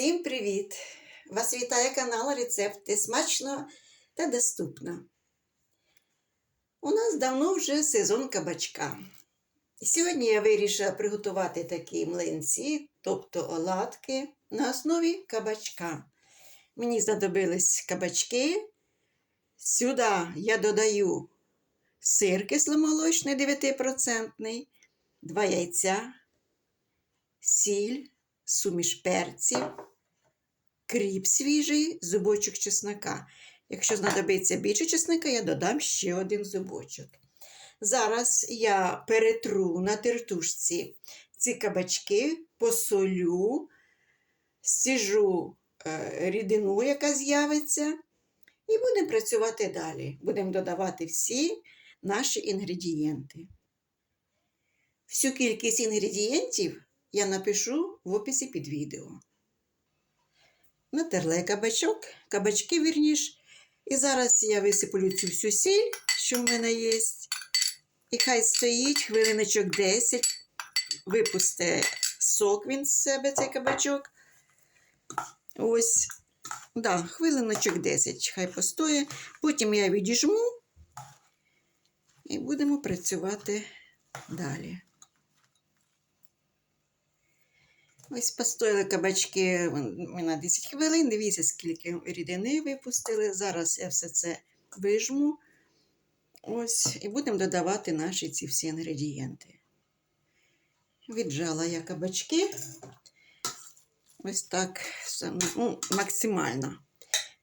Всім привіт! Вас вітає канал Рецепти смачно та доступно. У нас давно вже сезон кабачка. Сьогодні я вирішила приготувати такі млинці, тобто оладки, на основі кабачка. Мені знадобились кабачки. Сюди я додаю сир кисломолочний 9%, 2 яйця, сіль, суміш перців, кріп свіжий, зубочок чеснока. Якщо знадобиться більше чесника, я додам ще один зубочок. Зараз я перетру на тертушці ці кабачки, посолю, стіжу е, рідину, яка з'явиться, і будемо працювати далі. Будемо додавати всі наші інгредієнти. Всю кількість інгредієнтів я напишу в описі під відео. Натерла я кабачок, кабачки вірніш. І зараз я висиплю цю всю сіль, що в мене є. І хай стоїть хвилиночок 10, випусте сок він з себе, цей кабачок. Ось, да, хвилиночок 10, хай постоє. Потім я відіжму і будемо працювати далі. Ось постояли кабачки на 10 хвилин. Дивіться, скільки рідини випустили. Зараз я все це вижму. Ось, і будемо додавати наші ці всі інгредієнти. Віджала я кабачки. Ось так ну, максимально.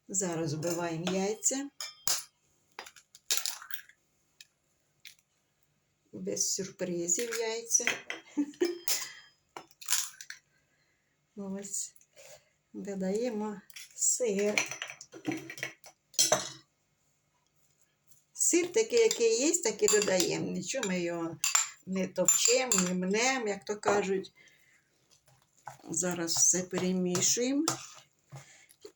Зараз вбиваємо яйця. Без сюрпризів яйця. Ось додаємо сир. Сир такий, який є, так і додаємо. Нічого ми його не товчемо, не мнемо, як то кажуть. Зараз все перемішуємо.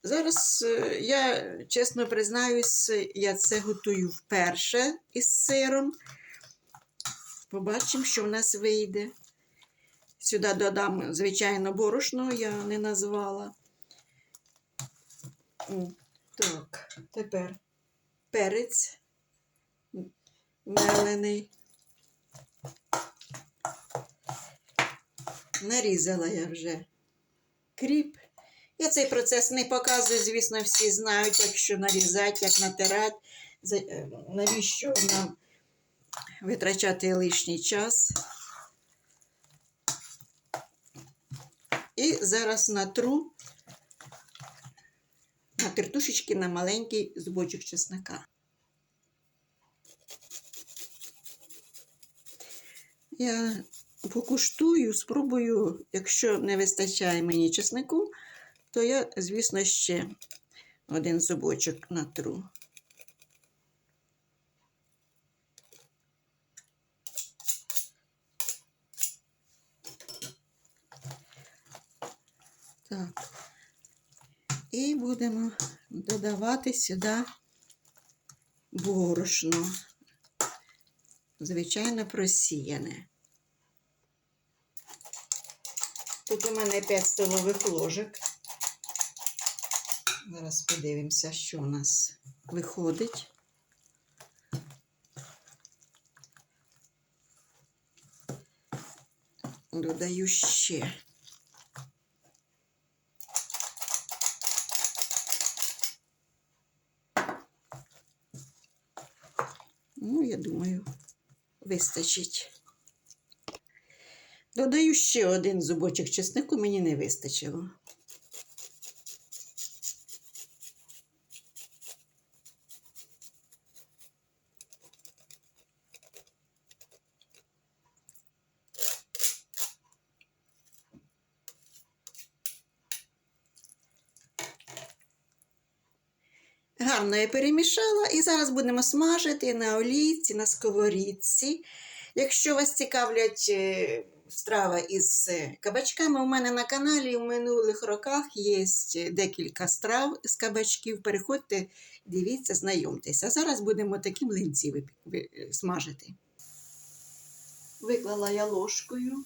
Зараз е, я, чесно признаюсь, я це готую вперше із сиром. Побачимо, що в нас вийде. Сюди додам, звичайно, борошно я не назвала. Так, тепер перець мелений. Нарізала я вже кріп. Я цей процес не показую, звісно, всі знають, як що нарізати, як натирати, е, навіщо нам витрачати лишній час. І зараз натру на тертушечки на маленький зубочок чеснока. Я покуштую, спробую, якщо не вистачає мені чеснику, то я, звісно, ще один зубочок натру. Так. І будемо додавати сюди борошно, звичайно, просіяне. Тут у мене 5 столових ложок. Зараз подивимося, що у нас виходить. Додаю ще. Ну, я думаю, вистачить. Додаю ще один зубочок чеснику, мені не вистачило. Гарно я перемішала і зараз будемо смажити на олійці, на сковорідці. Якщо вас цікавлять е, страва із е, кабачками, у мене на каналі в минулих роках є декілька страв з кабачків. Переходьте, дивіться, знайомтеся. А зараз будемо такі млинці смажити. Виклала я ложкою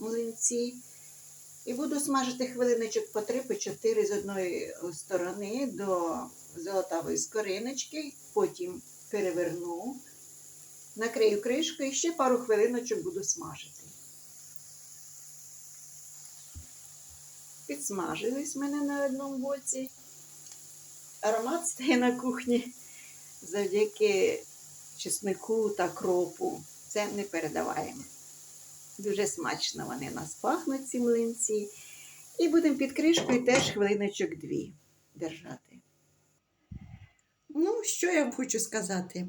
млинці. І буду смажити хвилиночок по 3-4 з одної сторони до золотавої скориночки, потім переверну, накрию кришкою і ще пару хвилиночок буду смажити. Підсмажились мене на одному боці. Аромат стає на кухні завдяки чеснику та кропу. Це не передаваємо. Дуже смачно вони у нас пахнуть, ці млинці. І будемо під кришкою теж хвилиночок дві держати. Ну, що я вам хочу сказати?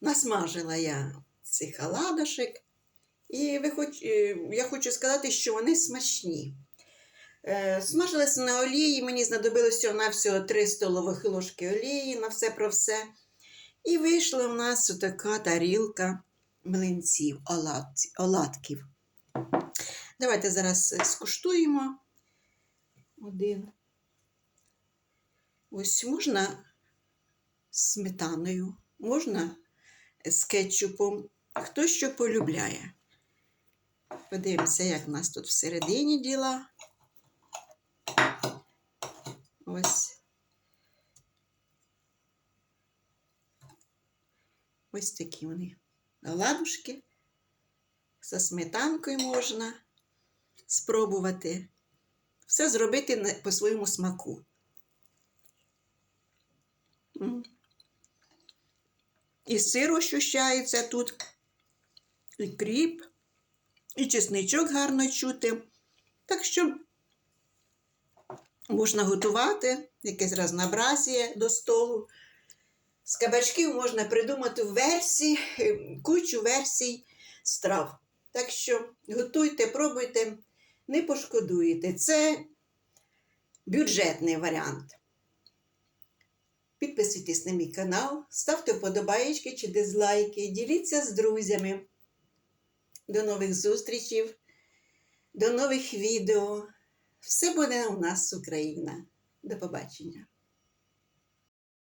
Насмажила я цих оладошек. І ви хоч, е, я хочу сказати, що вони смачні. Е, Смажилися на олії, мені знадобилося на всього 3 столових ложки олії на все про все. І вийшла в нас така тарілка млинців, оладків. Давайте зараз е, скуштуємо один. Ось можна сметаною, можна з кетчупом. Хто що полюбляє. Подивимося, як в нас тут всередині діла. Ось. Ось такі вони оладушки. За сметанкою можна спробувати. Все зробити по своєму смаку. І сир ощущається тут, і кріп, і чесничок гарно чути. Так що можна готувати якесь разнообразіє до столу. З кабачків можна придумати версії, кучу версій страв. Так що готуйте, пробуйте, не пошкодуєте. Це бюджетний варіант. Підписуйтесь на мій канал, ставте вподобаєчки чи дизлайки, діліться з друзями. До нових зустрічей, до нових відео. Все буде у нас Україна. До побачення!